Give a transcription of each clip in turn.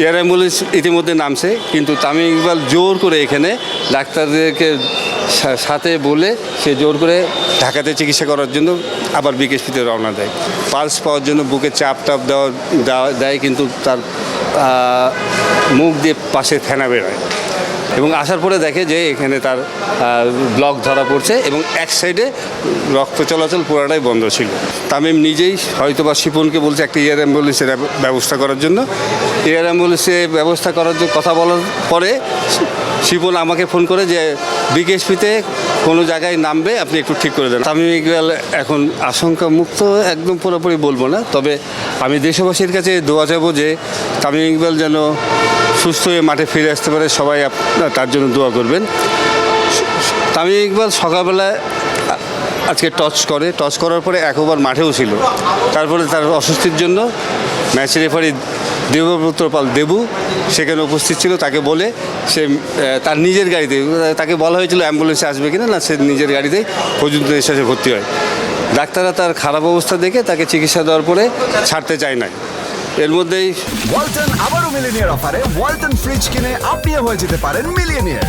Air ambulance ইতিমধ্যে নামছে, কিন্তু তামিম ইকবাল জোর করে এখানে ডাক্তারদেরকে সাথে বলে সে জোর করে ঢাকাতে চিকিৎসা করার জন্য আবার বিকেশপিতে রওনা দেয়। পালস পাওয়ার জন্য বুকে চাপ টাপ দেওয়া দেওয়া- দেয়, কিন্তু তার মুখ দিয়ে পাশে ফেনা বেরোয়। এবং আসার পরে দেখে যে এখানে তার ব্লক ধরা পড়ছে এবং এক সাইডে রক্ত চলাচল পুরাটাই বন্ধ ছিল। তামিম নিজেই হয়তো বা শিপনকে বলছে একটা এয়ার অ্যাম্বুলেন্সের ব্যবস্থা করার জন্য। এয়ার অ্যাম্বুলেন্সে ব্যবস্থা করার জন্য কথা বলার পরে শিপন আমাকে ফোন করে যে, বিকেএসপিতে কোনো জায়গায় নামবে, আপনি একটু ঠিক করে দেন। তামিম ইকবাল এখন আশঙ্কা মুক্ত একদম পুরোপুরি বলব না। তবে আমি দেশবাসীর কাছে দোয়া চাবো যে, তামিম ইকবাল যেন সুস্থ হয়ে মাঠে ফিরে আসতে পারে, সবাই তার জন্য দোয়া করবেন। তামিম ইকবাল সকালবেলায় আজকে টচ করে, টচ করার পরে এক ওভার মাঠেও ছিল। তারপরে তার অস্বস্তির জন্য ম্যাচ রেফারি দেবব্রত পাল দেবু সেখানে উপস্থিত ছিল, তাকে বলে সে তার নিজের গাড়িতে, তাকে বলা হয়েছিল, অ্যাম্বুলেন্সে আসবে কিনা, না, সে নিজের গাড়িতেই পর্যন্ত এসে ভর্তি হয়। ডাক্তাররা তার খারাপ অবস্থা দেখে তাকে চিকিৎসা দেওয়ার পরে ছাড়তে চায় নাই। এর মধ্যেই ওয়ালটন আবারও মিলিনিয়ার অফারে ওয়ালটন ফ্রিজ কিনে আপনিও হয়ে যেতে পারেন মিলিয়নিয়ার।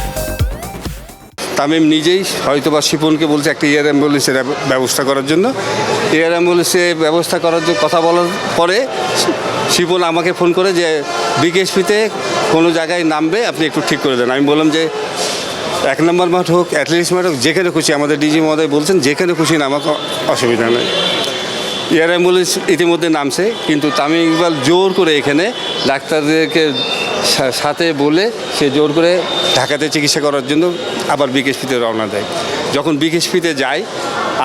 তামিম নিজেই হয়তো বা শিপনকে বলছে একটা এয়ার অ্যাম্বুলেন্সের ব্যবস্থা করার জন্য। এয়ার অ্যাম্বুলেন্সে ব্যবস্থা করার জন্য কথা বলার পরে শিপন আমাকে ফোন করে যে বিকেএসপিতে কোনো জায়গায় নামবে আপনি একটু ঠিক করে দেন। আমি বললাম যে এক নম্বর মাঠ হোক অ্যাথলেটিক্স মাঠ হোক যেখানে খুশি। আমাদের ডিজি মহোদয় বলছেন যেখানে খুশি নামাক অসুবিধা নেই। এয়ার অ্যাম্বুলেন্স ইতিমধ্যে নামছে, কিন্তু তামিম ইকবাল জোর করে এখানে ডাক্তারদেরকে সাথে বলে সে জোর করে ঢাকাতে চিকিৎসা করার জন্য আবার বিকেএসপিতে রওনা দেয়। যখন বিকেএসপিতে যায়,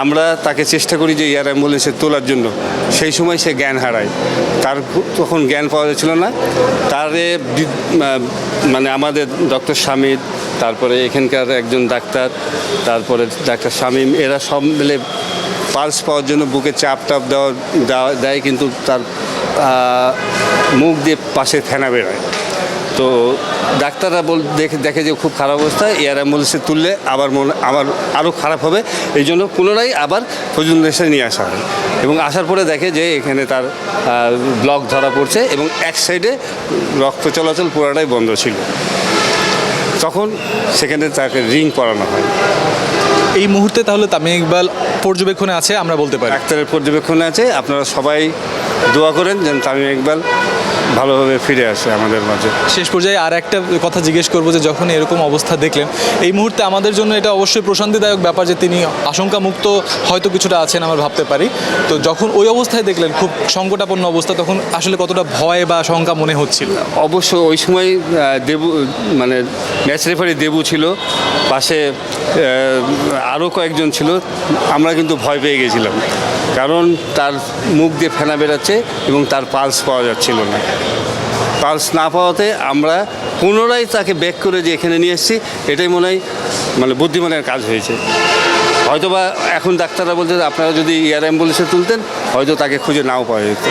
আমরা তাকে চেষ্টা করি যে এয়ার অ্যাম্বুলেন্সে তোলার জন্য। সেই সময় সে জ্ঞান হারায়। তার তখন জ্ঞান পাওয়া যাচ্ছিল না। তারে মানে আমাদের ডক্টর স্বামীর তারপরে এখানকার একজন ডাক্তার, তারপরে ডাক্তার শামীম, এরা সব মিলে পালস পাওয়ার জন্য বুকে চাপ টাপ দেওয়া দেওয়া দেয়, কিন্তু তার মুখ দিয়ে পাশে ফেনা বেরোয়। তো ডাক্তাররা বল দেখে দেখে যে খুব খারাপ অবস্থা, এয়ার অ্যাম্বুলেন্সে তুললে আবার মনে আবার আরও খারাপ হবে। এই জন্য পুনরায় আবার ফজল নিয়ে আসা হয়। এবং আসার পরে দেখে যে এখানে তার ব্লক ধরা পড়ছে এবং এক সাইডে রক্ত চলাচল পুরোটাই বন্ধ ছিল। তখন সেখানে তাকে রিং পরানো হয়। এই মুহূর্তে তাহলে তামিম ইকবাল পর্যবেক্ষণে আছে আমরা বলতে পারি। ডাক্তারের পর্যবেক্ষণে আছে আপনারা সবাই দোয়া করেন যেন তামিম ইকবাল ভালোভাবে ফিরে আসে আমাদের মাঝে। শেষ পর্যায়ে আর একটা কথা জিজ্ঞেস করব যে যখন এরকম অবস্থা দেখলেন এই মুহূর্তে আমাদের জন্য এটা অবশ্যই প্রশান্তিদায়ক ব্যাপার যে তিনি আশঙ্কা মুক্ত হয়তো কিছুটা আছেন আমরা ভাবতে পারি। তো যখন ওই অবস্থায় দেখলেন খুব সংকটাপন্ন অবস্থা তখন আসলে কতটা ভয় বা শঙ্কা মনে হচ্ছিল? অবশ্য ওই সময় দেবু মানে ম্যাচ রেফারি দেবু ছিল পাশে আরও কয়েকজন ছিল, আমরা কিন্তু ভয় পেয়ে গেছিলাম। কারণ তার মুখ দিয়ে ফেনা বেরাচ্ছে এবং তার পালস পাওয়া যাচ্ছিল না। পালস না পাওয়াতে আমরা পুনরায় তাকে ব্যাক করে যে এখানে নিয়ে এসেছি, এটাই মনে হয় মানে বুদ্ধিমানের কাজ হয়েছে। হয়তোবা এখন ডাক্তাররা বলছে, আপনারা যদি এয়ার অ্যাম্বুলেন্সে তুলতেন, হয়তো তাকে খুঁজে নাও পাওয়া যেত।